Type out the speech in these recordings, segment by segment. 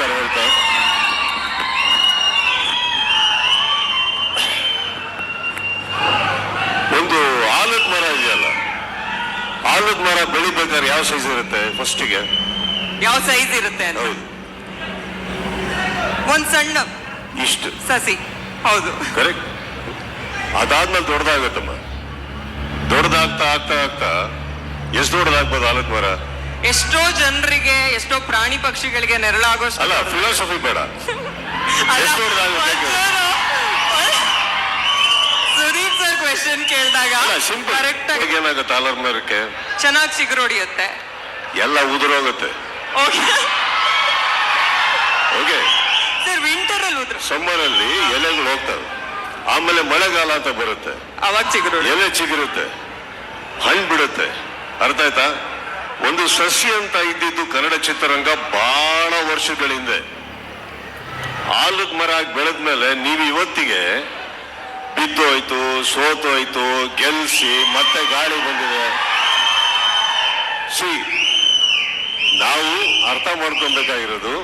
ನಮಸ್ಕಾರ ಹೇಳ್ತಾ ಒಂದು ಆಲದ ಮರ ಇದೆಯಲ್ಲ? ಆಲದ ಮರ ಬೆಳಿಬೇಕಾದ್ರೆ ಯಾವ ಸೈಜ್ ಇರುತ್ತೆ ಫಸ್ಟಿಗೆ ಯಾವ ಸೈಜ್ ಇರುತ್ತೆ ಅಂತ? ಹೌದು. ಒಂದ್ ಸಣ್ಣ ಇಷ್ಟು. ಸಸಿ. ಹೌದು. ಕರೆಕ್ಟ್ ಅದಾದ್ಮೇಲೆ ದೊಡ್ಡದಾಗತ್ತಮ್ಮ. ದೊಡ್ಡದಾಗ್ತಾ ಆಗ್ತಾ ಆಗ್ತಾ ಎಷ್ಟು ದೊಡ್ಡದಾಗ್ಬೋದು ಆಲದ ಮರ? ಎಷ್ಟೋ ಜನರಿಗೆ ಎಷ್ಟೋ ಪ್ರಾಣಿ ಪಕ್ಷಿಗಳಿಗೆ ನೆರಳಾಗೋ ಅಲ್ಲ ಫಿಲಾಸಫಿ ಬೇಡ. ಎಷ್ಟು ದೊಡ್ಡದಾಗುತ್ತೆ ಸುದೀಪ್ ಸರ್ ಕ್ವೆಶನ್ ಕೇಳಿದಾಗ ಅಲ್ಲ ಸಿಂಪಲ್ ಕರೆಕ್ಟ್ ಆಗಿ ಏನಾಗುತ್ತೆ? ಮರಕ್ಕೆ ಚೆನ್ನಾಗಿ ಸಿಗರೋಡಿಯುತ್ತೆ ಎಲ್ಲ ಉದುರೋಗುತ್ತೆ ಓಕೆ ಓಕೆ ಸರ್ ವಿಂಟರ್ ಅಲ್ಲಿ ಉದ್ರ. ಸಮ್ಮರ್ ಅಲ್ಲಿ ಎಲೆಗಳು ಹೋಗ್ತವೆ. ಆಮೇಲೆ ಮಳೆಗಾಲ ಅಂತ ಬರುತ್ತೆ. ಅವಾಗ ಚಿಗುರೊಡಿ ಎಲೆ ಚಿಗುರುತ್ತೆ. ಹಣ್ಣು ಬಿಡುತ್ತೆ. ಅರ್ಥ ಆಯ್ತಾ? ಒಂದು ಸಸ್ಯ ಅಂತ ಇದ್ದಿದ್ದು ಕನ್ನಡ ಚಿತ್ರರಂಗ ಬಹಳ ವರ್ಷಗಳ ಹಿಂದೆ ಆಲದ ಮರ ಬೆಳೆದ ಮೇಲೆ ನೀವು ಇವತ್ತಿಗೆ ಬಿದ್ದೋಯ್ತು, ಸೋತೋಯ್ತು, ಗೆಲ್ಸಿ, ಮತ್ತೆ ಗಾಳಿ ಬಂದಿದೆ. ಸಿ, ನಾವು ಅರ್ಥ ಮಾಡ್ಕೊಬೇಕಾಗಿರೋದು,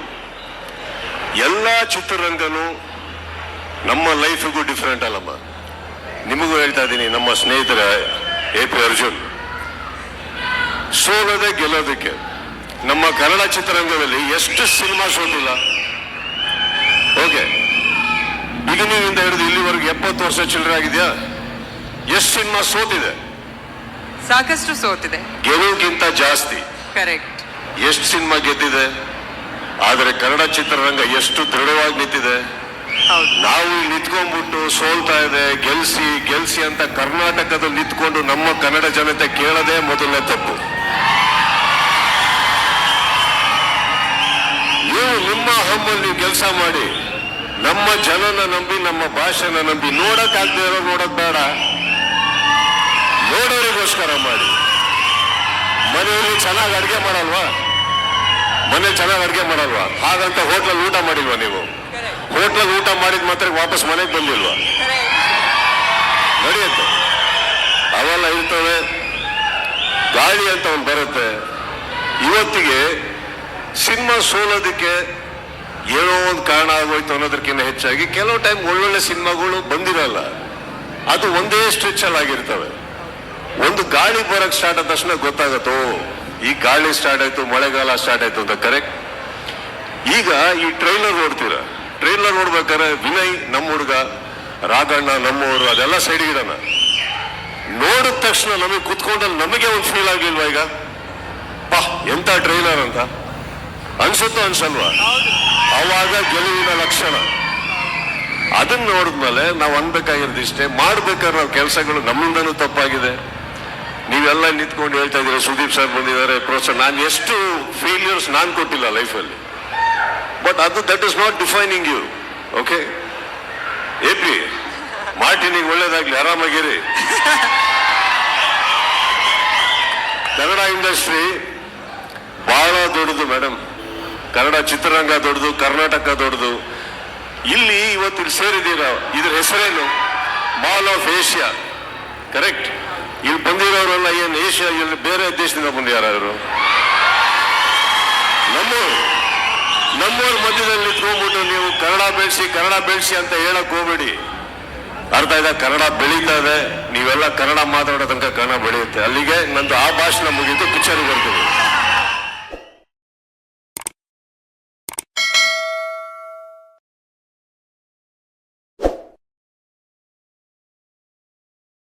ಎಲ್ಲ ಚಿತ್ರರಂಗನು ನಮ್ಮ ಲೈಫಿಗೂ ಡಿಫ್ರೆಂಟ್ ಅಲ್ಲಮ್ಮ. ನಿಮಗೂ ಹೇಳ್ತಾ ಇದ್ದೀನಿ, ನಮ್ಮ ಸ್ನೇಹಿತರ ಎ ಪಿ ಅರ್ಜುನ್. ಸೋಲದೆ ಗೆಲ್ಲೋದಕ್ಕೆ. ನಮ್ಮ ಕನ್ನಡ ಚಿತ್ರರಂಗದಲ್ಲಿ ಎಷ್ಟು ಸಿನಿಮಾ ಸೋತಿಲ್ಲ. ಓಕೆ. ಬಿಗಿನಿಂದ ಹಿಡಿದು ಇಲ್ಲಿವರೆಗೆ ಎಪ್ಪತ್ತು ವರ್ಷ ಚಿಲ್ಲರೆ ಆಗಿದೆಯಾ? ಎಷ್ಟು ಸಿನಿಮಾ ಸೋತಿದೆ? ಸಾಕಷ್ಟು ಸೋತಿದೆ. ಗೆಲುವಿಗಿಂತ ಜಾಸ್ತಿ. ಕರೆಕ್ಟ್. ಎಷ್ಟು ಸಿನಿಮಾ ಗೆದ್ದಿದೆ? ಆದರೆ ಕನ್ನಡ ಚಿತ್ರರಂಗ ಎಷ್ಟು ದೃಢವಾಗಿ ನಿಂತಿದೆ. ನಾವು ಇಲ್ಲಿ ನಿಂತ್ಕೊಂಡ್ಬಿಟ್ಟು ಸೋಲ್ತಾ ಇದೆ ಗೆಲ್ಸಿ ಗೆಲ್ಸಿ ಅಂತ ಕರ್ನಾಟಕದಲ್ಲಿ ನಿಂತ್ಕೊಂಡು ನಮ್ಮ ಕನ್ನಡ ಜನತೆ ಕೇಳದೆ ಮೊದಲನೇ ತಪ್ಪು. ನಿಮ್ಮ ಹಮ್ಮಲ್ಲಿ ನೀವು ಕೆಲಸ ಮಾಡಿ ನಮ್ಮ ಜನನ ನಂಬಿ ನಮ್ಮ ಭಾಷೆನ ನಂಬಿ ನೋಡಕ್ ಆಗದೆ ಇರೋ ನೋಡಕ್ ಬೇಡ. ನೋಡೋರಿಗೋಸ್ಕರ ಮಾಡಿ. ಮನೆಯಲ್ಲಿ ಚೆನ್ನಾಗಿ ಅಡುಗೆ ಮಾಡಲ್ವಾ? ಮನೆ ಚೆನ್ನಾಗಿ ಅಡುಗೆ ಮಾಡಲ್ವಾ? ಹಾಗಂತ ಹೋಟ್ಲಲ್ಲಿ ಊಟ ಮಾಡಿಲ್ವಾ ನೀವು? ಹೋಟ್ಲಲ್ಲಿ ಊಟ ಮಾಡಿದ ಮಾತ್ರ ವಾಪಸ್ ಮನೆಗೆ ಬಂದಿಲ್ವಾ? ನಡೆಯುತ್ತೆ. ಅವೆಲ್ಲ ಇರ್ತವೆ. ಗಾಳಿ ಅಂತ ಒಂದು ಬರುತ್ತೆ. ಇವತ್ತಿಗೆ ಸಿನಿಮಾ ಸೋಲೋದಕ್ಕೆ ಏನೋ ಒಂದು ಕಾರಣ ಆಗೋಯ್ತು ಅನ್ನೋದಕ್ಕಿಂತ ಹೆಚ್ಚಾಗಿ ಕೆಲವು ಟೈಮ್ ಒಳ್ಳೊಳ್ಳೆ ಸಿನಿಮಾಗಳು ಬಂದಿರಲ್ಲ, ಅದು ಒಂದೇ ಸ್ಟ್ರೆಚ್ ಅಲ್ಲಿ ಆಗಿರ್ತವೆ. ಒಂದು ಗಾಳಿ ಬರಕ್ ಸ್ಟಾರ್ಟ್ ಆದ ತಕ್ಷಣ ಗೊತ್ತಾಗತ್ತೋ, ಈ ಗಾಳಿ ಸ್ಟಾರ್ಟ್ ಆಯ್ತು, ಮಳೆಗಾಲ ಸ್ಟಾರ್ಟ್ ಆಯ್ತು ಅಂತ ಕರೆಕ್ಟ್ ಈಗ ಈ ಟ್ರೈಲರ್ ನೋಡ್ತೀರ? ಟ್ರೈಲರ್ ನೋಡ್ಬೇಕಾದ್ರೆ ವಿನಯ್ ನಮ್ಮ ಹುಡುಗ, ರಾಘಣ್ಣ ನಮ್ಮವರು ಅದೆಲ್ಲ ಸೈಡ್ ಇಡೋಣ ನೋಡಿದ ತಕ್ಷಣ ನಮಗೆ ಕುತ್ಕೊಂಡಲ್ಲಿ ನಮಗೆ ಒಂದು ಫೀಲ್ ಆಗಿಲ್ವಾ ಈಗ? ಪಾ ಎಂಥ ಟ್ರೈಲರ್ ಅಂತ? ಅನ್ಸುತ್ತೋ ಅನ್ಸಲ್ವಾ? ಅವಾಗ ಗೆಲುವಿನ ಲಕ್ಷಣ. ಅದನ್ನ ನೋಡಿದ್ಮೇಲೆ ನಾವು ಅನ್ಬೇಕಾಗಿರೋದು ಇಷ್ಟೇ ಮಾಡ್ಬೇಕಾದ್ರೆ ನಾವು ಕೆಲಸಗಳು ನಮ್ಮಿಂದನೂ ತಪ್ಪಾಗಿದೆ. ನೀವೆಲ್ಲ ನಿಂತ್ಕೊಂಡು ಹೇಳ್ತಾ ಇದ್ದೀರಾ, ಸುದೀಪ್ ಸರ್ ಬಂದಿದ್ದಾರೆ ಪ್ರೋತ್ಸಾಹ ನಾನು ಎಷ್ಟು ಫೇಲ್ಯೂರ್ಸ್ ನಾನು ಕೊಟ್ಟಿಲ್ಲ ಲೈಫಲ್ಲಿ ಬಟ್ ಅದು that is not defining you okay A P ಮಾರ್ಟಿನಿಗೆ ಒಳ್ಳೇದಾಗ್ಲಿ, ಆರಾಮಾಗಿರಿ. ಕನ್ನಡ ಇಂಡಸ್ಟ್ರಿ ಬಹಳ ದೊಡ್ಡದು ಮೇಡಮ್ ಕನ್ನಡ ಚಿತ್ರರಂಗ ದೊಡ್ಡದು, ಕರ್ನಾಟಕ ದೊಡ್ಡದು. ಇಲ್ಲಿ ಇವತ್ತು ಇಲ್ಲಿ ಸೇರಿದ್ದೀರ, ಇದ್ರ ಹೆಸರೇನು? ಮಾಲ್ ಆಫ್ ಏಷ್ಯಾ ಕರೆಕ್ಟ್ ಇಲ್ಲಿ ಬಂದಿರೋರೆಲ್ಲ ಏನು ಏಷ್ಯಾ ಇಲ್ಲಿ ಬೇರೆ ದೇಶದಿಂದ ಬಂದಿಯಾರು ನಮ್ಮೂರು. ನಮ್ಮೂರ ಮಧ್ಯದಲ್ಲಿ ನಿಂತ್ಕೊಂಡ್ಬಿಟ್ಟು ನೀವು ಕನ್ನಡ ಬೆಳೆಸಿ ಕನ್ನಡ ಬೆಳೆಸಿ ಅಂತ ಹೇಳಕ್ ಹೋಗ್ಬೇಡಿ. ಅರ್ಥ ಇದೆ ಕನ್ನಡ ಬೆಳೀತಾ ಇದೆ. ನೀವೆಲ್ಲ ಕನ್ನಡ ಮಾತಾಡೋ ತನಕ ಕನ್ನಡ ಬೆಳೆಯುತ್ತೆ. ಅಲ್ಲಿಗೆ ನಂದು ಆ ಭಾಷಣ ಮುಗಿದು ಪಿಕ್ಚರ್ ಬರ್ತೀವಿ.